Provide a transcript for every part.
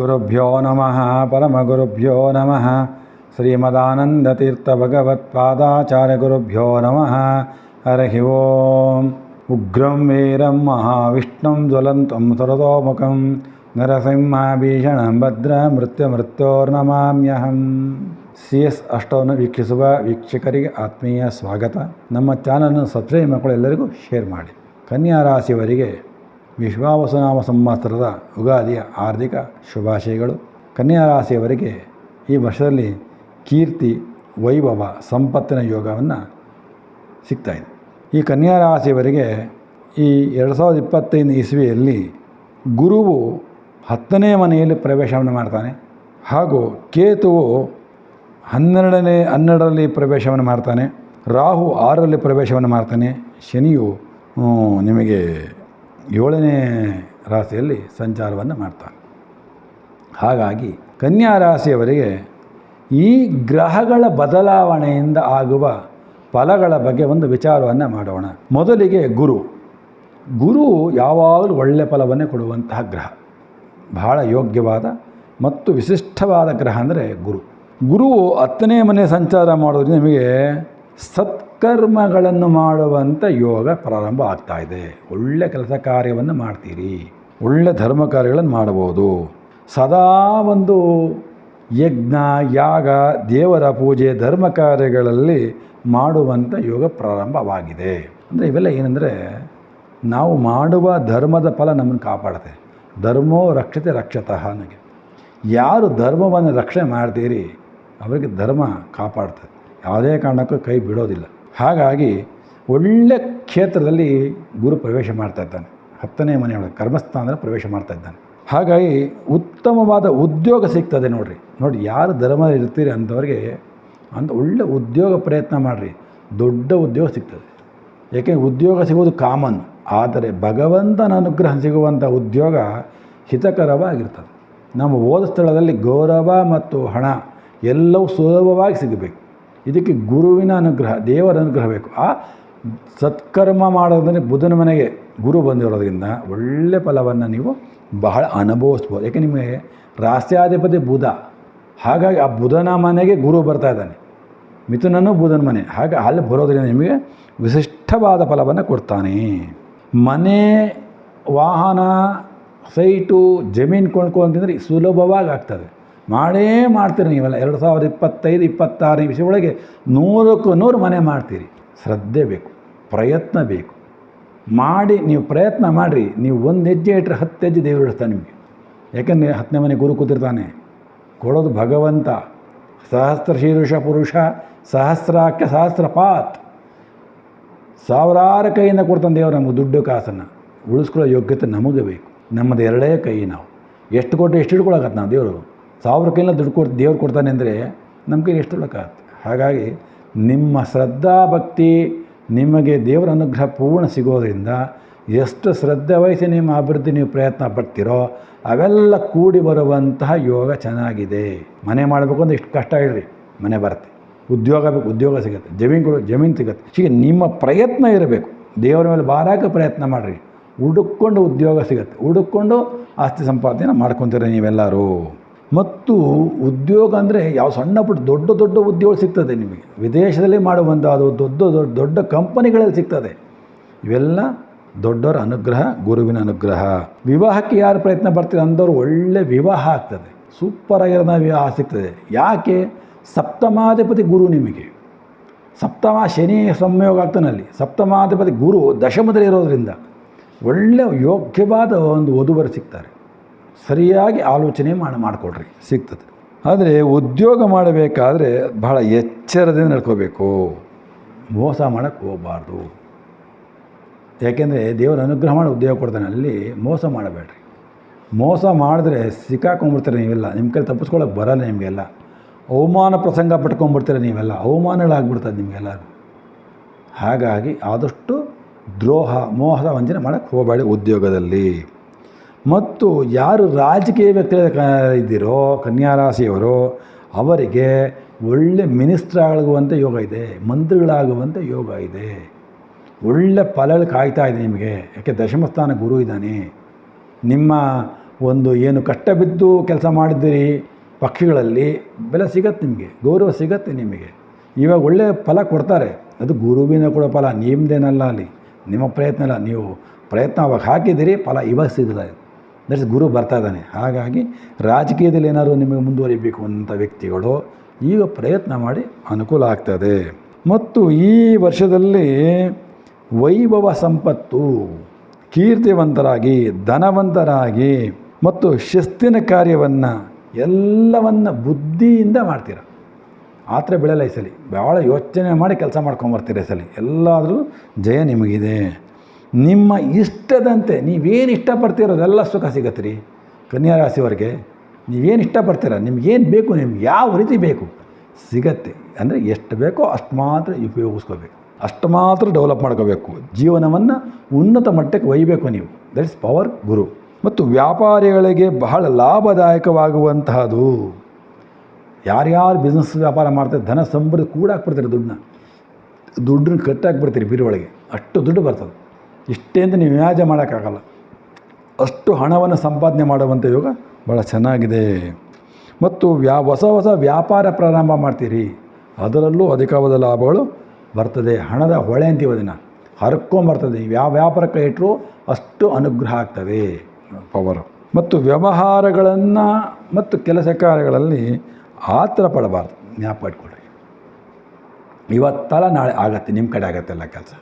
ಶ್ರೀಗುರುಭ್ಯೋ ನಮಃ ಪರಮಗುರುಭ್ಯೋ ನಮಃ ಶ್ರೀಮದಾನಂದತೀರ್ಥಭಗವತ್ಪಾದಾಚಾರ್ಯಗುರುಭ್ಯೋ ನಮಃ ಹರಿ ಓಂ ಉಗ್ರಂ ವೀರಂ ಮಹಾವಿಷ್ಣುಂ ಜ್ವಲಂತಂ ಸುರತೋಮುಖಂ ನರಸಿಂಹಾಭೀಷಣ ಭದ್ರ ಮೃತ್ಯು ಮೃತ್ಯೋರ್ನಮಾಮ್ಯಹಂ ಸಿ ಎಸ್ ಅಷ್ಟವನ್ನು ವೀಕ್ಷಿಸುವ ವೀಕ್ಷಕರಿಗೆ ಆತ್ಮೀಯ ಸ್ವಾಗತ. ನಮ್ಮ ಚಾನಲ್ನ ಸಬ್ಸ್ಕ್ರೈಬ್ ಮಕ್ಕಳು ಎಲ್ಲರಿಗೂ ಶೇರ್ ಮಾಡಿ. ಕನ್ಯಾ ರಾಶಿಯವರಿಗೆ ವಿಶ್ವಾವಸುನಾಮ ಸಂವತ್ಸರದ ಯುಗಾದಿಯ ಆರ್ಥಿಕ ಶುಭಾಶಯಗಳು. ಕನ್ಯಾ ರಾಶಿಯವರಿಗೆ ಈ ವರ್ಷದಲ್ಲಿ ಕೀರ್ತಿ, ವೈಭವ, ಸಂಪತ್ತಿನ ಯೋಗವನ್ನು ಸಿಗ್ತಾಯಿದೆ ಈ ಕನ್ಯಾ ರಾಶಿಯವರಿಗೆ ಈ ಎರಡು ಸಾವಿರದ ಇಪ್ಪತ್ತೈದು ಇಸ್ವಿಯಲ್ಲಿ ಗುರುವು ಹತ್ತನೇ ಮನೆಯಲ್ಲಿ ಪ್ರವೇಶವನ್ನು ಮಾಡ್ತಾನೆ. ಹಾಗೂ ಕೇತುವು ಹನ್ನೆರಡನೇ, ಹನ್ನೆರಡರಲ್ಲಿ ಪ್ರವೇಶವನ್ನು ಮಾಡ್ತಾನೆ. ರಾಹು ಆರರಲ್ಲಿ ಪ್ರವೇಶವನ್ನು ಮಾಡ್ತಾನೆ. ಶನಿಯು ನಿಮಗೆ ಏಳನೇ ರಾಶಿಯಲ್ಲಿ ಸಂಚಾರವನ್ನು ಮಾಡ್ತಾನೆ. ಹಾಗಾಗಿ ಕನ್ಯಾ ರಾಶಿಯವರಿಗೆ ಈ ಗ್ರಹಗಳ ಬದಲಾವಣೆಯಿಂದ ಆಗುವ ಫಲಗಳ ಬಗ್ಗೆ ಒಂದು ವಿಚಾರವನ್ನು ಮಾಡೋಣ. ಮೊದಲಿಗೆ ಗುರು. ಗುರು ಯಾವಾಗಲೂ ಒಳ್ಳೆಯ ಫಲವನ್ನೇ ಕೊಡುವಂತಹ ಗ್ರಹ. ಬಹಳ ಯೋಗ್ಯವಾದ ಮತ್ತು ವಿಶಿಷ್ಟವಾದ ಗ್ರಹ ಅಂದರೆ ಗುರು. ಗುರು ಹತ್ತನೇ ಮನೆ ಸಂಚಾರ ಮಾಡೋದ್ರಿಂದ ನಿಮಗೆ ಸತ್ಕರ್ಮಗಳನ್ನು ಮಾಡುವಂಥ ಯೋಗ ಪ್ರಾರಂಭ ಆಗ್ತಾ ಇದೆ. ಒಳ್ಳೆ ಕೆಲಸ ಕಾರ್ಯವನ್ನು ಮಾಡ್ತೀರಿ. ಒಳ್ಳೆ ಧರ್ಮ ಕಾರ್ಯಗಳನ್ನು ಮಾಡಬಹುದು. ಸದಾ ಒಂದು ಯಜ್ಞ, ಯಾಗ, ದೇವರ ಪೂಜೆ, ಧರ್ಮ ಕಾರ್ಯಗಳಲ್ಲಿ ಮಾಡುವಂಥ ಯೋಗ ಪ್ರಾರಂಭವಾಗಿದೆ. ಅಂದರೆ ಇವೆಲ್ಲ ಏನಂದರೆ ನಾವು ಮಾಡುವ ಧರ್ಮದ ಫಲ ನಮ್ಮನ್ನು ಕಾಪಾಡುತ್ತೆ. ಧರ್ಮೋ ರಕ್ಷತೆ ರಕ್ಷತಃ ನನಗೆ ಯಾರು ಧರ್ಮವನ್ನು ರಕ್ಷಣೆ ಮಾಡ್ತೀರಿ, ಅವರಿಗೆ ಧರ್ಮ ಕಾಪಾಡ್ತದೆ ಯಾವುದೇ ಕಾರಣಕ್ಕೂ ಕೈ ಬಿಡೋದಿಲ್ಲ. ಹಾಗಾಗಿ ಒಳ್ಳೆ ಕ್ಷೇತ್ರದಲ್ಲಿ ಗುರು ಪ್ರವೇಶ ಮಾಡ್ತಾ ಇದ್ದಾನೆ. ಹತ್ತನೇ ಮನೆಯೊಳಗೆ ಕರ್ಮಸ್ಥಾನದಲ್ಲಿ ಪ್ರವೇಶ ಮಾಡ್ತಾ ಇದ್ದಾನೆ. ಹಾಗಾಗಿ ಉತ್ತಮವಾದ ಉದ್ಯೋಗ ಸಿಗ್ತದೆ ನೋಡಿರಿ. ನೋಡಿ, ಯಾರು ಧರ್ಮ ಇರ್ತೀರಿ ಅಂಥವ್ರಿಗೆ ಅಂತ ಒಳ್ಳೆ ಉದ್ಯೋಗ ಪ್ರಯತ್ನ ಮಾಡಿರಿ. ದೊಡ್ಡ ಉದ್ಯೋಗ ಸಿಗ್ತದೆ. ಏಕೆಂದರೆ ಉದ್ಯೋಗ ಸಿಗೋದು ಕಾಮನ್. ಆದರೆ ಭಗವಂತನ ಅನುಗ್ರಹ ಸಿಗುವಂಥ ಉದ್ಯೋಗ ಹಿತಕರವಾಗಿರ್ತದೆ. ನಮ್ಮ ಓದ ಸ್ಥಳದಲ್ಲಿ ಗೌರವ ಮತ್ತು ಹಣ ಎಲ್ಲವೂ ಸುಲಭವಾಗಿ ಸಿಗಬೇಕು. ಇದಕ್ಕೆ ಗುರುವಿನ ಅನುಗ್ರಹ, ದೇವರ ಅನುಗ್ರಹ ಬೇಕು. ಆ ಸತ್ಕರ್ಮ ಮಾಡೋದಂದರೆ ಬುಧನ ಮನೆಗೆ ಗುರು ಬಂದಿರೋದ್ರಿಂದ ಒಳ್ಳೆ ಫಲವನ್ನು ನೀವು ಬಹಳ ಅನುಭವಿಸ್ಬೋದು. ಯಾಕೆ ನಿಮಗೆ ರಾಷ್ಟ್ರಾಧಿಪತಿ ಬುಧ, ಹಾಗಾಗಿ ಆ ಬುಧನ ಮನೆಗೆ ಗುರು ಬರ್ತಾ ಇದ್ದಾನೆ. ಮಿಥುನನು ಬುಧನ ಮನೆ, ಹಾಗೆ ಅಲ್ಲಿ ಬರೋದ್ರಿಂದ ನಿಮಗೆ ವಿಶಿಷ್ಟವಾದ ಫಲವನ್ನು ಕೊಡ್ತಾನೆ. ಮನೆ, ವಾಹನ, ಸೈಟು, ಜಮೀನು ಕೊಂಡ್ಕೊಂತಿದ್ರೆ ಸುಲಭವಾಗಿ ಆಗ್ತದೆ. ಮಾಡೇ ಮಾಡ್ತೀರಿ ನೀವೆಲ್ಲ. ಎರಡು ಸಾವಿರದ ಇಪ್ಪತ್ತೈದು, ಇಪ್ಪತ್ತಾರನೇ ವಿಷಯ ಒಳಗೆ ನೂರಕ್ಕೂ ನೂರು ಮನೆ ಮಾಡ್ತೀರಿ. ಶ್ರದ್ಧೆ ಬೇಕು, ಪ್ರಯತ್ನ ಬೇಕು. ಮಾಡಿ, ನೀವು ಪ್ರಯತ್ನ ಮಾಡಿರಿ. ನೀವು ಒಂದು ಹೆಜ್ಜೆ ಇಟ್ಟರೆ ಹತ್ತು ಹೆಜ್ಜೆ ದೇವರು ಇಡ್ತಾನೆ ನಿಮಗೆ. ಯಾಕೆಂದರೆ ಹತ್ತನೇ ಮನೆ ಗುರು ಕೂತಿರ್ತಾನೆ ಕೊಡೋದು ಭಗವಂತ. ಸಹಸ್ರ ಶೀರುಷ ಪುರುಷ ಸಹಸ್ರಾಖ್ಯ ಸಹಸ್ರಪಾತ್ ಸಾವಿರಾರು ಕೈಯಿಂದ ಕೊಡ್ತಾನೆ ದೇವರು ನಮಗೆ ದುಡ್ಡು ಕಾಸನ್ನು. ಉಳಿಸ್ಕೊಳ್ಳೋ ಯೋಗ್ಯತೆ ನಮಗೆ ಬೇಕು. ನಮ್ಮದು ಎರಡೇ ಕೈ ನಾವು. ಎಷ್ಟು ಕೊಟ್ಟು ಎಷ್ಟು ಇಟ್ಕೊಳಕತ್ತೆ ನಾವು ದೇವರು? ಸಾವಿರ ಕೈಲ ದುಡ್ಡು ಕೊಟ್ಟು ದೇವ್ರು ಕೊಡ್ತಾನೆ ಅಂದರೆ ನಮ್ಮ ಕೈಲಿ ಎಷ್ಟು ಹಿಡ್ಕೊಳಕತ್ತೆ ಹಾಗಾಗಿ ನಿಮ್ಮ ಶ್ರದ್ಧಾ ಭಕ್ತಿ ನಿಮಗೆ ದೇವರ ಅನುಗ್ರಹ ಪೂರ್ಣ ಸಿಗೋದ್ರಿಂದ ಎಷ್ಟು ಶ್ರದ್ಧೆ ವಹಿಸಿ ನಿಮ್ಮ ಅಭಿವೃದ್ಧಿ ನೀವು ಪ್ರಯತ್ನ ಪಡ್ತೀರೋ ಅವೆಲ್ಲ ಕೂಡಿ ಬರುವಂತಹ ಯೋಗ ಚೆನ್ನಾಗಿದೆ. ಮನೆ ಮಾಡಬೇಕು ಅಂದರೆ ಇಷ್ಟು ಕಷ್ಟ ಇಡ್ರಿ ಮನೆ ಬರುತ್ತೆ ಉದ್ಯೋಗ ಬೇಕು, ಉದ್ಯೋಗ ಸಿಗುತ್ತೆ. ಜಮೀನು ಕೊಡು, ಜಮೀನು ಸಿಗುತ್ತೆ. ಹೀಗೆ ನಿಮ್ಮ ಪ್ರಯತ್ನ ಇರಬೇಕು. ದೇವರ ಮೇಲೆ ಬಾರಾಕ ಪ್ರಯತ್ನ ಮಾಡಿರಿ. ಹುಡುಕೊಂಡು ಉದ್ಯೋಗ ಸಿಗುತ್ತೆ. ಹುಡುಕೊಂಡು ಆಸ್ತಿ ಸಂಪಾದನೆ ಮಾಡ್ಕೊತೀರ ನೀವೆಲ್ಲರೂ. ಮತ್ತು ಉದ್ಯೋಗ ಅಂದರೆ ಯಾವ ಸಣ್ಣ ಪುಟ್ಟ ದೊಡ್ಡ ದೊಡ್ಡ ಉದ್ಯೋಗ ಸಿಗ್ತದೆ ನಿಮಗೆ. ವಿದೇಶದಲ್ಲಿ ಮಾಡುವಂಥ ಅದು ದೊಡ್ಡ ದೊಡ್ಡ ದೊಡ್ಡ ಕಂಪನಿಗಳಲ್ಲಿ ಸಿಗ್ತದೆ. ಇವೆಲ್ಲ ದೊಡ್ಡವರ ಅನುಗ್ರಹ, ಗುರುವಿನ ಅನುಗ್ರಹ. ವಿವಾಹಕ್ಕೆ ಯಾರು ಪ್ರಯತ್ನ ಬರ್ತೀರ ಅಂದವರು ಒಳ್ಳೆ ವಿವಾಹ ಆಗ್ತದೆ. ಸೂಪರ್ ಆಗಿರೋದ ವಿವಾಹ ಸಿಗ್ತದೆ. ಯಾಕೆ? ಸಪ್ತಮಾಧಿಪತಿ ಗುರು ನಿಮಗೆ. ಸಪ್ತಮ ಶನಿ ಸಂಯೋಗ ಆಗ್ತಾನಲ್ಲಿ ಸಪ್ತಮಾಧಿಪತಿ ಗುರು ದಶಮದಲ್ಲಿ ಇರೋದರಿಂದ ಒಳ್ಳೆ ಯೋಗ್ಯವಾದ ಒಂದು ವಧುವರು ಸಿಗ್ತಾರೆ. ಸರಿಯಾಗಿ ಆಲೋಚನೆ ಮಾಡಿ ಮಾಡಿಕೊಡ್ರಿ ಸಿಗ್ತದೆ. ಆದರೆ ಉದ್ಯೋಗ ಮಾಡಬೇಕಾದ್ರೆ ಬಹಳ ಎಚ್ಚರದಿಂದ ನಡ್ಕೋಬೇಕು. ಮೋಸ ಮಾಡೋಕ್ಕೆ ಹೋಗಬಾರ್ದು. ಯಾಕೆಂದರೆ ದೇವರ ಅನುಗ್ರಹ ಮಾಡಿ ಉದ್ಯೋಗ ಕೊಡ್ತಾನೆ, ಅಲ್ಲಿ ಮೋಸ ಮಾಡಬೇಡ್ರಿ. ಮೋಸ ಮಾಡಿದ್ರೆ ಸಿಕ್ಕಾಕೊಂಡ್ಬಿಡ್ತಾರೆ ನೀವೆಲ್ಲ. ನಿಮ್ಮ ಕೈ ತಪ್ಪಿಸ್ಕೊಳ್ಳೋಕೆ ಬರಲ್ಲ ನಿಮಗೆಲ್ಲ. ಅವಮಾನ ಪ್ರಸಂಗ ಪಟ್ಕೊಂಡ್ಬಿಡ್ತೀರ ನೀವೆಲ್ಲ. ಅವಮಾನಗಳಾಗ್ಬಿಡ್ತದೆ ನಿಮಗೆಲ್ಲ ಹಾಗಾಗಿ ಆದಷ್ಟು ದ್ರೋಹ ಮೋಹದ ವಂಚನೆ ಮಾಡೋಕ್ಕೆ ಹೋಗಬೇಡಿ ಉದ್ಯೋಗದಲ್ಲಿ. ಮತ್ತು ಯಾರು ರಾಜಕೀಯ ವ್ಯಕ್ತಿಗಳ ಇದ್ದೀರೋ ಕನ್ಯಾ ರಾಶಿಯವರು ಅವರಿಗೆ ಒಳ್ಳೆ ಮಿನಿಸ್ಟರ್ ಆಗುವಂಥ ಯೋಗ ಇದೆ ಮಂತ್ರಿಗಳಾಗುವಂಥ ಯೋಗ ಇದೆ. ಒಳ್ಳೆ ಫಲಗಳು ಕಾಯ್ತಾ ಇದೆ ನಿಮಗೆ. ಯಾಕೆ ದಶಮಸ್ಥಾನ ಗುರು ಇದ್ದಾನೆ. ನಿಮ್ಮ ಒಂದು ಏನು ಕಷ್ಟ ಬಿದ್ದು ಕೆಲಸ ಮಾಡಿದ್ದೀರಿ ಪಕ್ಷಿಗಳಲ್ಲಿ, ಬೆಲೆ ಸಿಗತ್ತೆ ನಿಮಗೆ, ಗೌರವ ಸಿಗತ್ತೆ ನಿಮಗೆ. ಇವಾಗ ಒಳ್ಳೆಯ ಫಲ ಕೊಡ್ತಾರೆ. ಅದು ಗುರುವಿನ ಕೂಡ ಫಲ ನಿಮ್ಮದೇನಲ್ಲ ಅಲ್ಲಿ. ನಿಮ್ಮ ಪ್ರಯತ್ನ ಅಲ್ಲ, ನೀವು ಪ್ರಯತ್ನ ಅವಾಗ ಹಾಕಿದ್ದೀರಿ, ಫಲ ಇವಾಗ ಸಿಗ್ತದೆ ದಟ್ಸ್ ಗುರು ಬರ್ತಾ ಇದ್ದಾನೆ. ಹಾಗಾಗಿ ರಾಜಕೀಯದಲ್ಲಿ ಏನಾದರೂ ನಿಮಗೆ ಮುಂದುವರಿಬೇಕು ಅಂತ ವ್ಯಕ್ತಿಗಳು, ಈಗ ಪ್ರಯತ್ನ ಮಾಡಿ ಅನುಕೂಲ ಆಗ್ತದೆ. ಮತ್ತು ಈ ವರ್ಷದಲ್ಲಿ ವೈಭವ ಸಂಪತ್ತು, ಕೀರ್ತಿವಂತರಾಗಿ, ಧನವಂತರಾಗಿ ಮತ್ತು ಶಿಸ್ತಿನ ಕಾರ್ಯವನ್ನು ಎಲ್ಲವನ್ನ ಬುದ್ಧಿಯಿಂದ ಮಾಡ್ತೀರ? ಆತ್ರ ಬೆಳೆಯಲ್ಲ ಈ ಸಲ. ಭಾಳ ಯೋಚನೆ ಮಾಡಿ ಕೆಲಸ ಮಾಡ್ಕೊಂಬರ್ತೀರ ಈ ಸಲ? ಎಲ್ಲಾದರೂ ಜಯ ನಿಮಗಿದೆ. ನಿಮ್ಮ ಇಷ್ಟದಂತೆ, ನೀವೇನು ಇಷ್ಟಪಡ್ತೀರೋ ಅದೆಲ್ಲ ಸುಖ ಸಿಗತ್ತೆ ರೀ ಕನ್ಯಾ ರಾಶಿಯವರಿಗೆ, ನೀವೇನು ಇಷ್ಟಪಡ್ತೀರ, ನಿಮ್ಗೇನು ಬೇಕು, ನಿಮ್ಗೆ ಯಾವ ರೀತಿ ಬೇಕು, ಸಿಗತ್ತೆ. ಅಂದರೆ ಎಷ್ಟು ಬೇಕೋ ಅಷ್ಟು ಮಾತ್ರ ಉಪಯೋಗಿಸ್ಕೋಬೇಕು. ಅಷ್ಟು ಮಾತ್ರ ಡೆವಲಪ್ ಮಾಡ್ಕೋಬೇಕು. ಜೀವನವನ್ನು ಉನ್ನತ ಮಟ್ಟಕ್ಕೆ ಒಯ್ಯಬೇಕು ನೀವು. ದಟ್ ಇಸ್ ಪವರ್ ಗುರು. ಮತ್ತು ವ್ಯಾಪಾರಿಗಳಿಗೆ ಬಹಳ ಲಾಭದಾಯಕವಾಗುವಂತಹದು. ಯಾರ್ಯಾರು ಬಿಸ್ನೆಸ್ ವ್ಯಾಪಾರ ಮಾಡ್ತಾರೆ, ಧನ ಸಮೃದ್ಧಿ ಕೂಡ ಹಾಕ್ಬಿಡ್ತಾರೆ ದುಡ್ಡನ್ನ. ದುಡ್ಡನ್ನ ಕಟ್ಟಾಕ್ಬಿಡ್ತೀರಿ ಬೀರೊಳಗೆ ಅಷ್ಟು ದುಡ್ಡು ಬರ್ತದೆ. ಇಷ್ಟೇ ಅಂತ ನೀವು ವ್ಯಾಜ ಮಾಡೋಕ್ಕಾಗಲ್ಲ. ಅಷ್ಟು ಹಣವನ್ನು ಸಂಪಾದನೆ ಮಾಡುವಂಥ ಯೋಗ ಭಾಳ ಚೆನ್ನಾಗಿದೆ. ಮತ್ತು ವ್ಯಾ, ಹೊಸ ಹೊಸ ವ್ಯಾಪಾರ ಪ್ರಾರಂಭ ಮಾಡ್ತೀರಿ. ಅದರಲ್ಲೂ ಅಧಿಕವಾದ ಲಾಭಗಳು ಬರ್ತದೆ. ಹಣದ ಹೊಳೆ ಅಂತೀವಿ ಅದನ್ನು. ಹರ್ಕೊಂಬರ್ತದೆ ಯಾವ ವ್ಯಾಪಾರಕ್ಕೆ ಇಟ್ಟರು ಅಷ್ಟು ಅನುಗ್ರಹ ಆಗ್ತದೆ. ಪವರು. ಮತ್ತು ವ್ಯವಹಾರಗಳನ್ನು ಮತ್ತು ಕೆಲಸ ಕಾರ್ಯಗಳಲ್ಲಿ ಆತರ ಪಡಬಾರ್ದು. ಜ್ಞಾಪ ಇಟ್ಕೊಳ್ರಿ ಇವತ್ತಲ್ಲ ನಾಳೆ ಆಗತ್ತೆ. ನಿಮ್ಮ ಕಡೆ ಆಗತ್ತೆಲ್ಲ ಕೆಲಸ.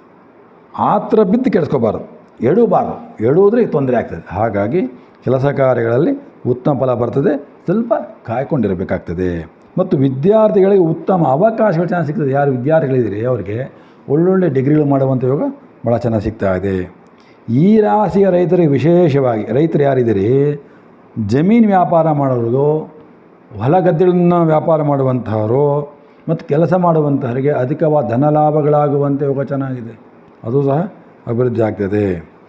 ಆತರ ಬಿದ್ದು ಕೆಡಿಸ್ಕೋಬಾರ್ದು. ಎಡಬಾರ್ದು. ಎಡುವುದ್ರೆ ತೊಂದರೆ ಆಗ್ತದೆ. ಹಾಗಾಗಿ ಕೆಲಸ ಕಾರ್ಯಗಳಲ್ಲಿ ಉತ್ತಮ ಫಲ ಬರ್ತದೆ. ಸ್ವಲ್ಪ ಕಾಯ್ಕೊಂಡಿರಬೇಕಾಗ್ತದೆ. ಮತ್ತು ವಿದ್ಯಾರ್ಥಿಗಳಿಗೆ ಉತ್ತಮ ಅವಕಾಶಗಳು ಚೆನ್ನಾಗಿ ಸಿಗ್ತದೆ. ಯಾರು ವಿದ್ಯಾರ್ಥಿಗಳಿದ್ದೀರಿ ಅವರಿಗೆ ಒಳ್ಳೊಳ್ಳೆ ಡಿಗ್ರಿಗಳು ಮಾಡುವಂಥ ಯೋಗ ಭಾಳ ಚೆನ್ನಾಗಿ ಸಿಗ್ತಾ ಇದೆ. ಈ ರಾಶಿಯ ರೈತರಿಗೆ ವಿಶೇಷವಾಗಿ, ರೈತರು ಯಾರಿದ್ದೀರಿ? ಜಮೀನು ವ್ಯಾಪಾರ ಮಾಡೋರು ಹೊಲ ಗದ್ದೆಗಳನ್ನು ವ್ಯಾಪಾರ ಮಾಡುವಂಥವರು, ಮತ್ತು ಕೆಲಸ ಮಾಡುವಂಥವರಿಗೆ ಅಧಿಕವಾದ ಧನ ಲಾಭಗಳಾಗುವಂಥ ಯೋಗ ಚೆನ್ನಾಗಿದೆ. ಅದು ಸಹ ಅಭಿವೃದ್ಧಿ ಆಗ್ತದೆ.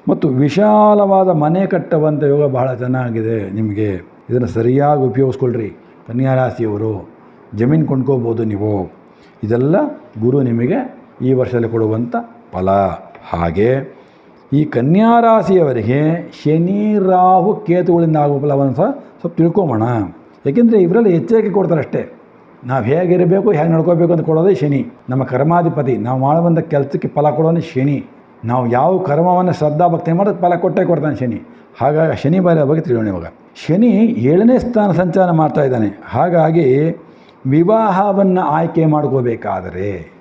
ಮತ್ತು ವಿಶಾಲವಾದ ಮನೆ ಕಟ್ಟುವಂಥ ಯೋಗ ಬಹಳ ಚೆನ್ನಾಗಿದೆ ನಿಮಗೆ. ಇದನ್ನು ಸರಿಯಾಗಿ ಉಪಯೋಗಿಸ್ಕೊಳ್ರಿ ಕನ್ಯಾ ರಾಶಿಯವರು ಜಮೀನು ಕೊಂಡ್ಕೋಬೋದು ನೀವು. ಇದೆಲ್ಲ ಗುರು ನಿಮಗೆ ಈ ವರ್ಷದಲ್ಲಿ ಕೊಡುವಂಥ ಫಲ. ಹಾಗೆ ಈ ಕನ್ಯಾ ರಾಶಿಯವರಿಗೆ ಶನಿ, ರಾಹು, ಕೇತುಗಳಿಂದ ಆಗುವ ಫಲವನ್ನು ಸಹ ಸ್ವಲ್ಪ ತಿಳ್ಕೊಂಬೋಣ ಯಾಕೆಂದರೆ ಇವರಲ್ಲಿ ಎಚ್ಚರಿಕೆ ಕೊಡ್ತಾರೆ ಅಷ್ಟೇ ನಾವು ಹೇಗಿರಬೇಕು, ಹೇಗೆ ನಡ್ಕೋಬೇಕು ಅಂತ ಕೊಡೋದೇ ಶನಿ. ನಮ್ಮ ಕರ್ಮಾಧಿಪತಿ, ನಾವು ಮಾಡುವಂಥ ಕೆಲಸಕ್ಕೆ ಫಲ ಕೊಡೋನೇ ಶನಿ. ನಾವು ಯಾವ ಕರ್ಮವನ್ನು ಶ್ರದ್ಧಾ ಭಕ್ತಿ ಮಾಡೋದು ಫಲ ಕೊಟ್ಟೇ ಕೊಡ್ತಾನೆ ಶನಿ. ಹಾಗಾಗಿ ಶನಿ ಬಾರಿ ಬಗ್ಗೆ ತಿಳಿಯೋಣ ಇವಾಗ. ಶನಿ ಏಳನೇ ಸ್ಥಾನ ಸಂಚಾರ ಮಾಡ್ತಾ ಇದ್ದಾನೆ. ಹಾಗಾಗಿ ವಿವಾಹವನ್ನು ಆಯ್ಕೆ ಮಾಡ್ಕೋಬೇಕಾದರೆ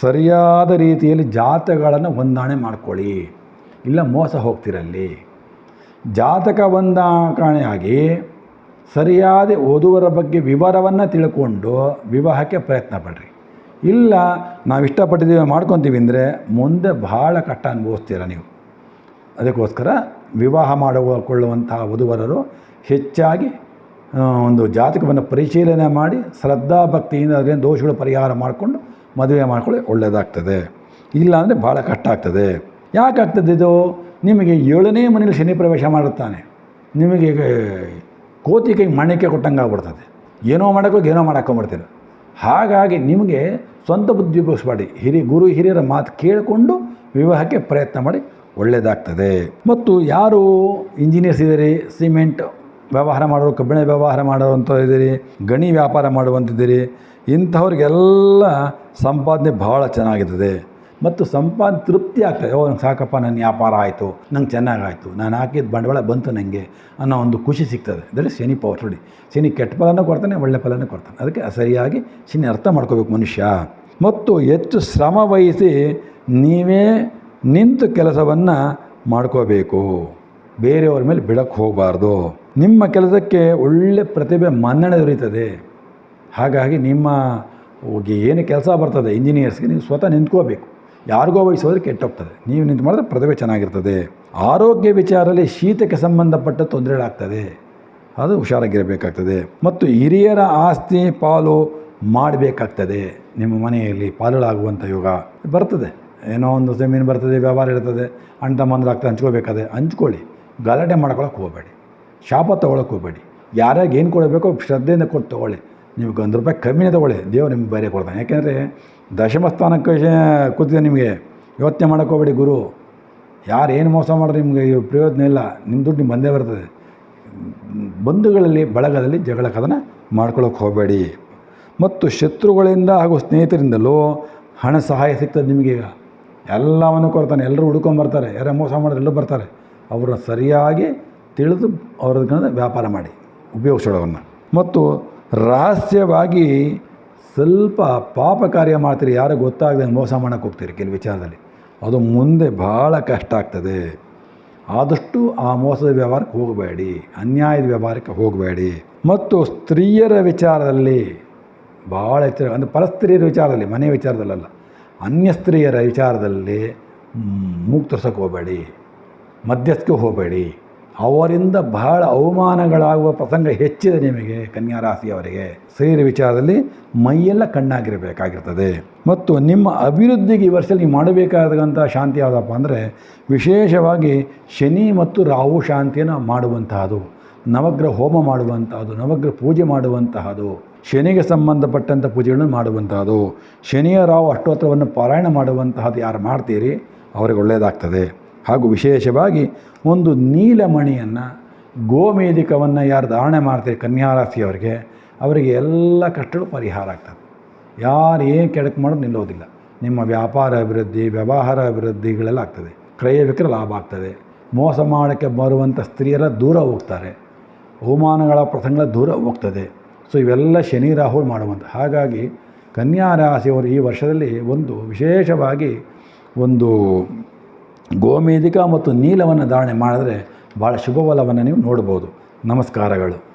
ಸರಿಯಾದ ರೀತಿಯಲ್ಲಿ ಜಾತಕಗಳನ್ನು ಹೊಂದಾಣೆ ಮಾಡ್ಕೊಳ್ಳಿ. ಇಲ್ಲ ಮೋಸ ಹೋಗ್ತಿರಲ್ಲಿ. ಜಾತಕ ಹೊಂದಾಣೆಯಾಗಿ ಸರಿಯಾದ ಓದುವರ ಬಗ್ಗೆ ವಿವರವನ್ನು ತಿಳ್ಕೊಂಡು ವಿವಾಹಕ್ಕೆ ಪ್ರಯತ್ನ ಪಡ್ರಿ. ಇಲ್ಲ, ನಾವು ಇಷ್ಟಪಟ್ಟಿದ್ದೀವಿ ಮಾಡ್ಕೊತೀವಿ ಅಂದರೆ ಮುಂದೆ ಭಾಳ ಕಷ್ಟ ಅನುಭವಿಸ್ತೀರ ನೀವು. ಅದಕ್ಕೋಸ್ಕರ ವಿವಾಹ ಮಾಡಿಕೊಳ್ಳುವಂತಹ ವಧುವರರು ಹೆಚ್ಚಾಗಿ ಒಂದು ಜಾತಕವನ್ನು ಪರಿಶೀಲನೆ ಮಾಡಿ ಶ್ರದ್ಧಾ ಭಕ್ತಿಯಿಂದ ಅದರಿಂದ ದೋಷಗಳು ಪರಿಹಾರ ಮಾಡಿಕೊಂಡು ಮದುವೆ ಮಾಡಿಕೊಳ್ಳಿ ಒಳ್ಳೆಯದಾಗ್ತದೆ ಇಲ್ಲ ಅಂದರೆ ಭಾಳ ಕಷ್ಟ ಆಗ್ತದೆ. ಯಾಕಾಗ್ತದೆ ಇದು? ನಿಮಗೆ ಏಳನೇ ಮನೇಲಿ ಶನಿ ಪ್ರವೇಶ ಮಾಡುತ್ತಾನೆ. ನಿಮಗೆ ಕೋತಿ ಕೈ ಮಣಿಕೆ ಕೊಟ್ಟಂಗೆ ಆಗ್ಬಿಡ್ತದೆ. ಏನೋ ಮಾಡೋಕ್ಕೋಗಿ ಏನೋ ಮಾಡಾಕೊಂಬಿಡ್ತೀರ. ಹಾಗಾಗಿ ನಿಮಗೆ ಸ್ವಂತ ಬುದ್ಧಿ ಉಪಯೋಗಿಸ್ಬೇಡಿ ಹಿರಿ ಗುರು ಹಿರಿಯರ ಮಾತು ಕೇಳಿಕೊಂಡು ವಿವಾಹಕ್ಕೆ ಪ್ರಯತ್ನ ಮಾಡಿ ಒಳ್ಳೆಯದಾಗ್ತದೆ ಮತ್ತು ಯಾರು ಇಂಜಿನಿಯರ್ಸ್ ಇದ್ದೀರಿ, ಸಿಮೆಂಟ್ ವ್ಯವಹಾರ ಮಾಡೋರು, ಕಬ್ಬಿಣ ವ್ಯವಹಾರ ಮಾಡೋವಂಥ ಇದ್ದೀರಿ, ಗಣಿ ವ್ಯಾಪಾರ ಮಾಡುವಂತಿದ್ದೀರಿ ಇಂಥವ್ರಿಗೆಲ್ಲ ಸಂಪಾದನೆ ಭಾಳ ಚೆನ್ನಾಗಿರ್ತದೆ. ಮತ್ತು ಸಂಪಾದ ತೃಪ್ತಿ ಆಗ್ತದೆ. ಓ ಸಾಕಪ್ಪ ನನ್ನ ವ್ಯಾಪಾರ ಆಯಿತು, ನಂಗೆ ಚೆನ್ನಾಗಾಯಿತು, ನಾನು ಹಾಕಿದ ಬಂಡವಾಳ ಬಂತು ನನಗೆ ಅನ್ನೋ ಒಂದು ಖುಷಿ ಸಿಗ್ತದೆ. ಅಂದರೆ ಶನಿ ಪವರ್, ನೋಡಿ. ಶನಿ ಕೆಟ್ಟ ಫಲನೂ ಕೊಡ್ತಾನೆ, ಒಳ್ಳೆ ಫಲನೂ ಕೊಡ್ತಾನೆ. ಅದಕ್ಕೆ ಸರಿಯಾಗಿ ಶನಿ ಅರ್ಥ ಮಾಡ್ಕೋಬೇಕು ಮನುಷ್ಯ. ಮತ್ತು ಹೆಚ್ಚು ಶ್ರಮ ವಹಿಸಿ ನೀವೇ ನಿಂತು ಕೆಲಸವನ್ನು ಮಾಡ್ಕೋಬೇಕು. ಬೇರೆಯವ್ರ ಮೇಲೆ ಬಿಡಕ್ಕೆ ಹೋಗಬಾರ್ದು. ನಿಮ್ಮ ಕೆಲಸಕ್ಕೆ ಒಳ್ಳೆ ಪ್ರತಿಭೆ ಮನ್ನಣೆ ದೊರೀತದೆ. ಹಾಗಾಗಿ ನಿಮ್ಮ ಏನು ಕೆಲಸ ಬರ್ತದೆ ಇಂಜಿನಿಯರ್ಸ್ಗೆ ನೀವು ಸ್ವತಃ ನಿಂತ್ಕೋಬೇಕು. ಯಾರಿಗೋ ವಹಿಸೋದ್ರೆ ಕೆಟ್ಟೋಗ್ತದೆ. ನೀವು ನಿಂತು ಮಾಡಿದ್ರೆ ಪ್ರದವೇ ಚೆನ್ನಾಗಿರ್ತದೆ. ಆರೋಗ್ಯ ವಿಚಾರದಲ್ಲಿ ಶೀತಕ್ಕೆ ಸಂಬಂಧಪಟ್ಟ ತೊಂದರೆಗಳಾಗ್ತದೆ. ಅದು ಹುಷಾರಾಗಿರಬೇಕಾಗ್ತದೆ. ಮತ್ತು ಹಿರಿಯರ ಆಸ್ತಿ ಪಾಲು ಮಾಡಬೇಕಾಗ್ತದೆ. ನಿಮ್ಮ ಮನೆಯಲ್ಲಿ ಪಾಲುಗಳಾಗುವಂಥ ಯೋಗ ಬರ್ತದೆ. ಏನೋ ಒಂದು ಜಮೀನು ಬರ್ತದೆ ವ್ಯವಹಾರ ಇರ್ತದೆ, ಅಣ್ಣ ತಮ್ಮಂದ್ರಾಗ್ತದೆ ಹಂಚ್ಕೋಬೇಕಾದ್ರೆ ಹಂಚ್ಕೊಳ್ಳಿ. ಗಲಾಟೆ ಮಾಡ್ಕೊಳಕ್ಕೆ ಹೋಗಬೇಡಿ. ಶಾಪ ತೊಗೊಳಕ್ಕೆ ಹೋಗಬೇಡಿ. ಯಾರ್ಯಾರಿಗೆ ಏನು ಕೊಡಬೇಕೋ ಶ್ರದ್ಧೆಯಿಂದ ಕೊಟ್ಟು ತೊಗೊಳ್ಳಿ. ನೀವು ಒಂದು ರೂಪಾಯಿ ಕಮ್ಮಿನೇ ತೊಗೊಳ್ಳಿ. ದೇವ್ರು ನಿಮ್ಗೆ ಬೇರೆ ಕೊಡ್ತಾನೆ. ಯಾಕೆಂದರೆ ದಶಮ ಸ್ಥಾನಕ್ಕೆ ಶೇ- ಕೂತಿದೆ ನಿಮಗೆ, ಯೋಚನೆ ಮಾಡೋಕ್ಕೆ ಹೋಗಬೇಡಿ ಗುರು. ಯಾರು ಏನು ಮೋಸ ಮಾಡಿದ್ರೆ ನಿಮಗೆ ಪ್ರಯೋಜನ ಇಲ್ಲ. ನಿಮ್ಮ ದುಡ್ಡು ನಿಮ್ಮ ಬಂದೇ ಬರ್ತದೆ. ಬಂಧುಗಳಲ್ಲಿ, ಬಳಗದಲ್ಲಿ ಜಗಳ ಕದನ ಮಾಡ್ಕೊಳ್ಳೋಕೆ ಹೋಗಬೇಡಿ. ಮತ್ತು ಶತ್ರುಗಳಿಂದ ಹಾಗೂ ಸ್ನೇಹಿತರಿಂದಲೂ ಹಣ ಸಹಾಯ ಸಿಗ್ತದೆ ನಿಮಗೆ. ಈಗ ಎಲ್ಲವನ್ನು ಕೊಡ್ತಾನೆ. ಎಲ್ಲರೂ ಹುಡ್ಕೊಂಬರ್ತಾರೆ ಯಾರೋ ಮೋಸ ಮಾಡೋರು ಎಲ್ಲರೂ ಬರ್ತಾರೆ. ಅವರನ್ನ ಸರಿಯಾಗಿ ತಿಳಿದು ಅವ್ರದ್ದು ವ್ಯಾಪಾರ ಮಾಡಿ. ಉಪಯೋಗಿಸೋಳವನ್ನ ಮತ್ತು ರಹಸ್ಯವಾಗಿ ಸ್ವಲ್ಪ ಪಾಪ ಕಾರ್ಯ ಮಾಡ್ತೀರಿ. ಯಾರು ಗೊತ್ತಾಗದೆ ಮೋಸ ಮಾಡೋಕ್ಕೆ ಹೋಗ್ತೀರಿ ಕೆಲವು ವಿಚಾರದಲ್ಲಿ. ಅದು ಮುಂದೆ ಭಾಳ ಕಷ್ಟ ಆಗ್ತದೆ. ಆದಷ್ಟು ಆ ಮೋಸದ ವ್ಯವಹಾರಕ್ಕೆ ಹೋಗಬೇಡಿ. ಅನ್ಯಾಯದ ವ್ಯವಹಾರಕ್ಕೆ ಹೋಗಬೇಡಿ. ಮತ್ತು ಸ್ತ್ರೀಯರ ವಿಚಾರದಲ್ಲಿ ಭಾಳ ಎಚ್ಚರ ಅಂದರೆ ಪರಸ್ತ್ರೀಯರ ವಿಚಾರದಲ್ಲಿ, ಮನೆ ವಿಚಾರದಲ್ಲಲ್ಲ, ಅನ್ಯ ಸ್ತ್ರೀಯರ ವಿಚಾರದಲ್ಲಿ ಮೂಗು ಹೋಗಬೇಡಿ. ಮಧ್ಯಸ್ಥಕ್ಕೆ ಹೋಗಬೇಡಿ. ಅವರಿಂದ ಬಹಳ ಅವಮಾನಗಳಾಗುವ ಪ್ರಸಂಗ ಹೆಚ್ಚಿದೆ ನಿಮಗೆ ಕನ್ಯಾ ರಾಶಿಯವರಿಗೆ ಶರೀರ ವಿಚಾರದಲ್ಲಿ ಮೈಯೆಲ್ಲ ಕಣ್ಣಾಗಿರಬೇಕಾಗಿರ್ತದೆ. ಮತ್ತು ನಿಮ್ಮ ಅಭಿವೃದ್ಧಿಗೆ ಈ ವರ್ಷದಲ್ಲಿ ನೀವು ಮಾಡಬೇಕಾದಂಥ ಶಾಂತಿ ಯಾವುದಪ್ಪ ಅಂದರೆ ವಿಶೇಷವಾಗಿ ಶನಿ ಮತ್ತು ರಾಹು ಶಾಂತಿಯನ್ನು ಮಾಡುವಂತಹದು. ನವಗ್ರಹ ಹೋಮ ಮಾಡುವಂತಹದು, ನವಗ್ರಹ ಪೂಜೆ ಮಾಡುವಂತಹದು, ಶನಿಗೆ ಸಂಬಂಧಪಟ್ಟಂಥ ಪೂಜೆಗಳನ್ನು ಮಾಡುವಂತಹದ್ದು ಶನಿಯ ರಾವು ಅಷ್ಟೋತ್ತರವನ್ನು ಪಾರಾಯಣ ಮಾಡುವಂತಹದ್ದು ಯಾರು ಮಾಡ್ತೀರಿ? ಅವರಿಗೆ ಒಳ್ಳೆಯದಾಗ್ತದೆ. ಹಾಗೂ ವಿಶೇಷವಾಗಿ ಒಂದು ನೀಲಮಣಿಯನ್ನು, ಗೋಮೇಧಿಕವನ್ನು ಯಾರು ಧಾರಣೆ ಮಾಡ್ತಾರೆ ಕನ್ಯಾ ರಾಶಿಯವರಿಗೆ ಅವರಿಗೆ ಎಲ್ಲ ಕಷ್ಟಗಳು ಪರಿಹಾರ ಆಗ್ತದೆ. ಯಾರು ಏನು ಕೆಡಕು ಮಾಡೋದು ನಿಲ್ಲೋದಿಲ್ಲ. ನಿಮ್ಮ ವ್ಯಾಪಾರ ಅಭಿವೃದ್ಧಿ, ವ್ಯವಹಾರ ಅಭಿವೃದ್ಧಿಗಳೆಲ್ಲ ಆಗ್ತದೆ. ಕ್ರಯ ವಿಕ್ರ ಲಾಭ ಆಗ್ತದೆ. ಮೋಸ ಮಾಡೋಕ್ಕೆ ಬರುವಂಥ ಸ್ತ್ರೀಯರ ದೂರ ಹೋಗ್ತಾರೆ. ಅವಮಾನಗಳ ಪ್ರಸಂಗಗಳ ದೂರ ಹೋಗ್ತದೆ. ಸೊ ಇವೆಲ್ಲ ಶನಿ ರಾಹುಲ್ ಮಾಡುವಂಥ ಹಾಗಾಗಿ ಕನ್ಯಾ ರಾಶಿಯವರು ಈ ವರ್ಷದಲ್ಲಿ ಒಂದು ವಿಶೇಷವಾಗಿ ಒಂದು ಗೋಮೇಧಿಕ ಮತ್ತು ನೀಲವನ್ನು ಧಾರಣೆ ಮಾಡಿದ್ರೆ ಭಾಳ ಶುಭ ಫಲವನ್ನು ನೀವು ನೋಡ್ಬೋದು. ನಮಸ್ಕಾರಗಳು.